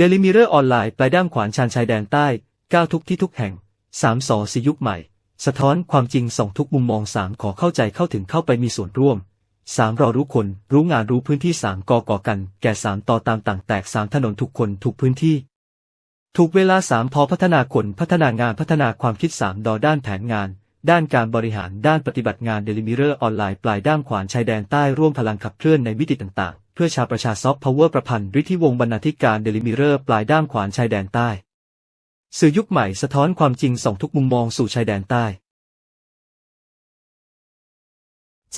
เดลิมิเรอร์ออนไลน์ปลายด้ามขวานชานชายแดนใต้ก้าวทุกที่ทุกแห่งสามสอสยุคใหม่ สะท้อนความจริงส่องทุกมุมมองสามขอเข้าใจเข้าถึงเข้าไปมีส่วนร่วมสามรอรู้คน รู้งานรู้พื้นที่สามกอก่อกัน แก่สามต่อตามต่างแตกสามถนนทุกคนทุกพื้นที่ ถูกเวลาสามพอพัฒนาคนพัฒนางานพัฒนาความคิดสามดอด้านแผนงาน ด้านการบริหารด้านปฏิบัติงานเดลิมิเรอร์ออนไลน์ปลายด้ามขวานชายแดนใต้ร่วมพลังขับเคลื่อนในวิติต่างๆ พื่อชาประชาซอฟต์พาวเวอร์ประพันธ์ฤทธิวงศ์บรรณาธิการเดลิมิเรอร์ปลายด้ามขวานชายแดนใต้ สื่อยุคใหม่สะท้อนความจริงส่องทุกมุมมองสู่ชายแดนใต้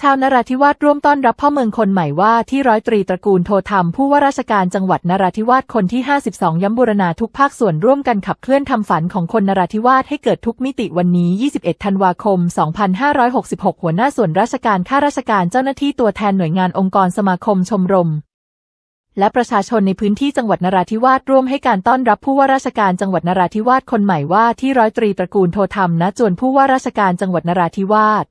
ชาวนราธิวาสร่วมต้อนรับพ่อเมืองคนใหม่ว่าที่ร้อยตรีตระกูลโทธรรมผู้ว่าราชการจังหวัดนราธิวาสคนที่ 52 ย้ำบูรณาทุกภาคส่วนร่วมกันขับเคลื่อนทำฝันของคนนราธิวาสให้เกิดทุกมิติวันนี้ 21 ธันวาคม 2566 หัวหน้าส่วนราชการข้าราชการเจ้าหน้าที่ตัวแทนหน่วยงานองค์กรสมาคมชมรมและประชาชนในพื้นที่จังหวัดนราธิวาสร่วมให้การต้อนรับผู้ว่าราชการจังหวัดนราธิวาสคนใหม่ว่าที่ร้อยตรีตระกูลโทธรรมณจวนผู้ว่าราชการจังหวัดนราธิวาส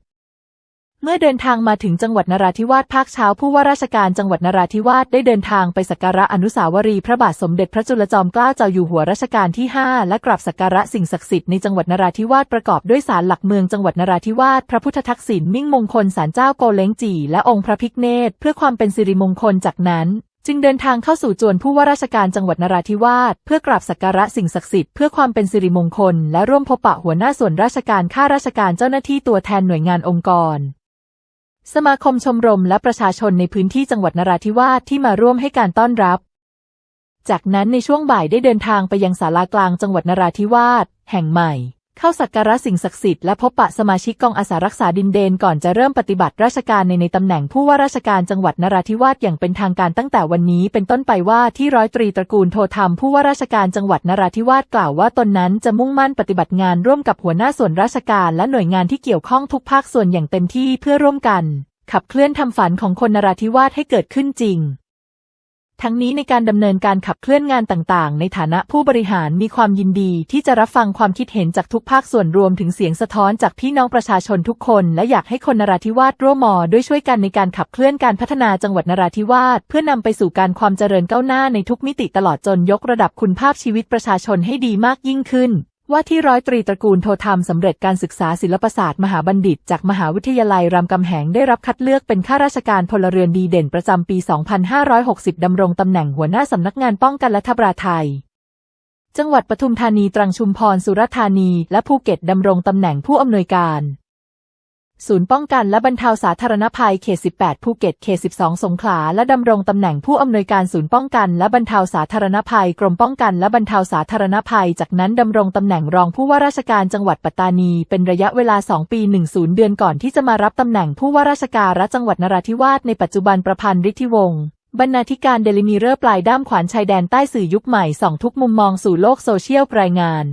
เมื่อเดินทางมาถึงจังหวัดนราธิวาสภาคเช้าผู้ว่าราชการจังหวัดนราธิวาสได้เดินทางไปสักการะอนุสาวรีย์พระบาทสมเด็จพระจุลจอมเกล้าเจ้าอยู่หัวรัชกาลที่ 5 และกราบสักการะสิ่งศักดิ์สิทธิ์ในจังหวัดนราธิวาสประกอบด้วยศาลหลักเมืองจังหวัดนราธิวาสพระพุทธทักษิณมิ่งมงคลศาลเจ้าโกเล้งจีและองค์พระพิฆเนศเพื่อความเป็นสิริมงคลจากนั้นจึงเดินทางเข้าสู่จวนผู้ว่าราชการจังหวัดนราธิวาสเพื่อกราบสักการะสิ่งศักดิ์สิทธิ์เพื่อความเป็นสิริมงคลและร่วมพบปะหัวหน้าส่วนราชการข้าราชการเจ้าหน้าที่ตัวแทนหน่วยงานองค์กร สมาคมชมรมและประชาชนในพื้นที่จังหวัดนราธิวาสที่มาร่วมให้การต้อนรับ จากนั้นในช่วงบ่ายได้เดินทางไปยังศาลากลางจังหวัดนราธิวาสแห่งใหม่ เข้าสักการะสิ่งศักดิ์สิทธิ์และพบปะสมาชิกกองอาสารักษาดินเดนก่อนจะเริ่มปฏิบัติราชการในในตำแหน่งผู้ว่าราชการจังหวัดนราธิวาสอย่างเป็นทางการตั้งแต่วันนี้เป็นต้นไปว่าที่ร้อยตรีตระกูลโทธรรมผู้ว่าราชการจังหวัดนราธิวาสกล่าวว่าตนนั้นจะมุ่งมั่นปฏิบัติงานร่วมกับหัวหน้าส่วนราชการและหน่วยงานที่เกี่ยวข้องทุกภาคส่วนอย่างเต็มที่เพื่อร่วมกัน ขับเคลื่อนทำฝันของคนนราธิวาสให้เกิดขึ้นจริง ทั้งนี้ในการดำเนินการขับเคลื่อนงานต่างๆ ในฐานะผู้บริหารมีความยินดีที่จะรับฟังความคิดเห็นจากทุกภาคส่วนรวมถึงเสียงสะท้อนจากพี่น้องประชาชนทุกคน และอยากให้คนนราธิวาสร่วมมอด้วยช่วยกันในการขับเคลื่อนการพัฒนาจังหวัดนราธิวาสเพื่อนำไปสู่การความเจริญก้าวหน้าในทุกมิติตลอดจนยกระดับคุณภาพชีวิตประชาชนให้ดีมากยิ่งขึ้น ว่าที่ร้อยตรีตระกูลโทธรรมสำเร็จการศึกษาศิลปศาสตร์มหาบัณฑิต จากมหาวิทยาลัยรามคำแหงได้รับคัดเลือกเป็นข้าราชการพลเรือนดีเด่นประจำปี 2560 ดำรงตำแหน่งหัวหน้าสำนักงานป้องกันและทับราไทย จังหวัดปทุมธานีตรังชุมพรสุราษฎร์ธานี และภูเก็ตดำรงตำแหน่งผู้อำนวยการ ศูนย์ป้องกันและบรรเทาสาธารณภัยเขต 18 ภูเก็ต เขต 12 สงขลา และดำรงตำแหน่งผู้อำนวยการศูนย์ป้องกันและบรรเทาสาธารณภัย กรมป้องกันและบรรเทาสาธารณภัย จากนั้นดำรงตำแหน่งรองผู้ว่าราชการจังหวัดปัตตานี เป็นระยะเวลา 2 ปี 10 เดือนก่อนที่จะมารับตำแหน่งผู้ว่าราชการรัฐจังหวัดนราธิวาสในปัจจุบันประพันธ์ฤทธิวงศ์บรรณาธิการเดลิมิเรอร์ปลายด้ามขวานชายแดนใต้สื่อยุคใหม่ส่องทุกมุมมองสู่โลกโซเชียลรายงาน